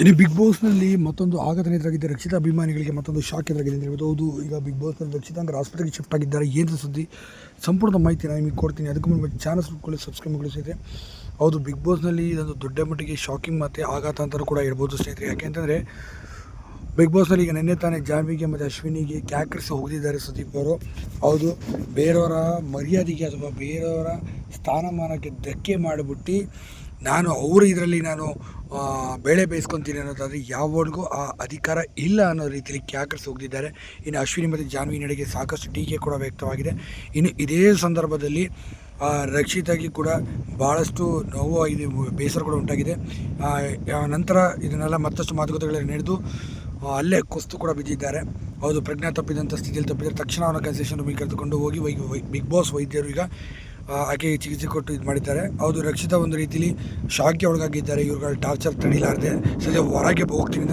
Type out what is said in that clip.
ಇನ್ನು ಬಿಗ್ ಬಾಸ್ನಲ್ಲಿ ಮತ್ತೊಂದು ಆಗತನ ಎದುರಾಗಿದ್ದ ರಕ್ಷಿತಾ ಅಭಿಮಾನಿಗಳಿಗೆ ಮತ್ತೊಂದು ಶಾಕ್ ಎದುರಾಗಿದೆ ಅಂತ ಹೇಳ್ಬೋದು. ಹೌದು ಈಗ ಬಿಗ್ ಬಾಸ್ನಲ್ಲಿ ರಕ್ಷಿತಾ ಅಂದ್ರೆ ಆಸ್ಪತ್ರೆಗೆ ಶಿಫ್ಟ್ ಆಗಿದ್ದಾರೆ. ಏನು ಸುದ್ದಿ? ಸಂಪೂರ್ಣ ಮಾಹಿತಿ ನಾನು ನಿಮಗೆ ಕೊಡ್ತೀನಿ. ಅದಕ್ಕೂ ಮುನ್ನ ಚಾನಲ್ ಸುಟ್ಕೊಳ್ಳಿ ಸಬ್ಸ್ಕ್ರೈಬ್ ಮಾಡಿ ಸ್ನೇಹಿತರೆ ಹೌದು ಬಿಗ್ ಬಾಸ್ನಲ್ಲಿ ಇದೊಂದು ದೊಡ್ಡ ಮಟ್ಟಿಗೆ ಶಾಕಿಂಗ್ ಮತ್ತು ಆಘಾತ ಅಂತಲೂ ಕೂಡ ಹೇಳ್ಬೋದು ಸ್ನೇಹಿತರೆ. ಯಾಕೆಂತಂದರೆ ಬಿಗ್ ಬಾಸ್ನಲ್ಲಿ ಈಗ ನಿನ್ನೆ ತಾನೇ ಜಾನ್ವಿಗೆ ಮತ್ತು ಅಶ್ವಿನಿಗೆ ಕ್ಯಾಕರಿಸಿ ಹೋಗಿದ್ದಾರೆ ಸುದೀಪ್ ಅವರು. ಹೌದು, ಬೇರೆಯವರ ಮರ್ಯಾದೆಗೆ ಅಥವಾ ಬೇರೆಯವರ ಸ್ಥಾನಮಾನಕ್ಕೆ ಧಕ್ಕೆ ಮಾಡಿಬಿಟ್ಟು ನಾನು ಅವರು ಇದರಲ್ಲಿ ನಾನು ಬೇಳೆ ಬೇಯಿಸ್ಕೊತೀನಿ ಅನ್ನೋದಾದರೆ ಯಾವಳಿಗೂ ಆ ಅಧಿಕಾರ ಇಲ್ಲ ಅನ್ನೋ ರೀತಿಯಲ್ಲಿ ಕ್ಯಾಕರ್ಸ್ ಹೋಗಿದ್ದಾರೆ ಇನ್ನು ಅಶ್ವಿನಿ ಮತ್ತು ಜಾನ್ವಿ ನಡೆಗೆ ಸಾಕಷ್ಟು ಟೀಕೆ ಕೂಡ ವ್ಯಕ್ತವಾಗಿದೆ. ಇನ್ನು ಇದೇ ಸಂದರ್ಭದಲ್ಲಿ ರಕ್ಷಿತಾಗಿ ಕೂಡ ಭಾಳಷ್ಟು ನೋವು ಆಗಿದೆ, ಬೇಸರ ಕೂಡ ಉಂಟಾಗಿದೆ. ನಂತರ ಇದನ್ನೆಲ್ಲ ಮತ್ತಷ್ಟು ಮಾತುಕತೆಗಳಲ್ಲಿ ನಡೆದು ಅಲ್ಲೇ ಕುಸ್ತು ಕೂಡ ಬಿದ್ದಿದ್ದಾರೆ. ಹೌದು, ಪ್ರಜ್ಞಾ ತಪ್ಪಿದಂಥ ಸ್ಥಿತಿಯಲ್ಲಿ ತಪ್ಪಿದರೆ ತಕ್ಷಣ ಅವನ ಕನ್ಸೆಷನ್ ರೂಮಿಗೆ ಕರೆದುಕೊಂಡು ಹೋಗಿ ವೈ ಬಿಗ್ ಬಾಸ್ ವೈದ್ಯರು ಈಗ ಆಕೆಗೆ ಚಿಕಿತ್ಸೆ ಕೊಟ್ಟು ಇದು ಮಾಡಿದ್ದಾರೆ. ಹೌದು, ರಕ್ಷಿತ ಒಂದು ರೀತಿಲಿ ಶಾಕ್ಗೆ ಒಳಗಾಗಿದ್ದಾರೆ ಇವ್ರುಗಳ ಟಾರ್ಚರ್ ತಡಿಲಾರದೆ. ಸದ್ಯ ಹೊರಗೆ ಹೋಗ್ತೀನಿ